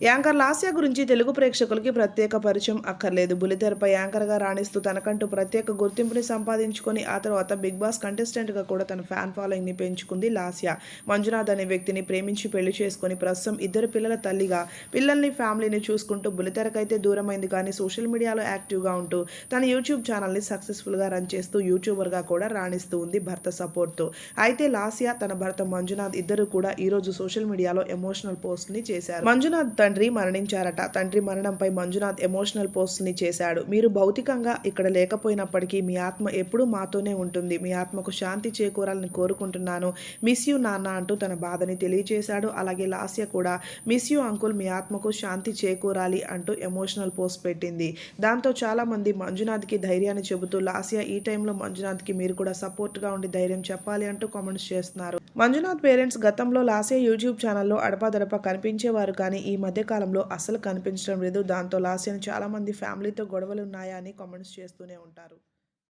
Anchor Lasya గురించి తెలుగు ప్రేక్షకులకి ప్రత్యేక పరిచయం అక్కర్లేదు. బులితెరపై యాంకర్గా రాణిస్తూ తనకంటూ ప్రత్యేక గుర్తింపుని సంపాదించుకొని ఆ తర్వాత బిగ్ బాస్ కంటెస్టెంట్గా కూడా తన ఫ్యాన్ ఫాలోయింగ్ని పెంచుకుంది లాస్య. మంజునాథ్ అనే వ్యక్తిని ప్రేమించి పెళ్ళి చేసుకొని ప్రస్తుతం ఇద్దరు పిల్లల తల్లిగా పిల్లల్ని ఫ్యామిలీని చూసుకుంటూ బుల్లితెరకైతే దూరమైంది కానీ సోషల్ మీడియాలో యాక్టివ్గా ఉంటూ తన యూట్యూబ్ ఛానల్ని సక్సెస్ఫుల్గా రన్ చేస్తూ యూట్యూబర్గా కూడా రాణిస్తూ ఉంది భర్త సపోర్ట్తో. అయితే లాస్య తన భర్త మంజునాథ్ ఇద్దరు కూడా ఈరోజు సోషల్ మీడియాలో ఎమోషనల్ పోస్ట్ని చేశారు. మంజునాథ్ తండ్రి మరణించారట. తండ్రి మరణంపై మంజునాథ్ ఎమోషనల్ పోస్ట్ని చేశాడు. మీరు భౌతికంగా ఇక్కడ లేకపోయినప్పటికీ మీ ఆత్మ ఎప్పుడూ మాతోనే ఉంటుంది. మీ ఆత్మకు శాంతి చేకూరాలని కోరుకుంటున్నాను. మిస్ యూ నాన్న అంటూ తన బాధని తెలియజేశాడు అలాగే లాస్య కూడా మిస్ యూ అంకుల్ మీ ఆత్మకు శాంతి చేకూరాలి అంటూ ఎమోషనల్ పోస్ట్ పెట్టింది. దాంతో చాలామంది మంజునాథ్కి ధైర్యాన్ని చెబుతూ లాస్య ఈ టైంలో మంజునాథ్కి మీరు కూడా సపోర్ట్గా ఉండి ధైర్యం చెప్పాలి అంటూ కామెంట్స్ చేస్తున్నారు. మంజునాథ్ పేరెంట్స్ గతంలో లాస్య యూట్యూబ్ ఛానల్లో అడపాదడప కనిపించేవారు కానీ ఈ మధ్యకాలంలో అసలు అస్సలు కనిపించడం లేదు. దాంతో లాస్యను చాలా మంది ఫ్యామిలీతో గొడవలు ఉన్నాయా అని కామెంట్స్ చేస్తూనే ఉంటారు.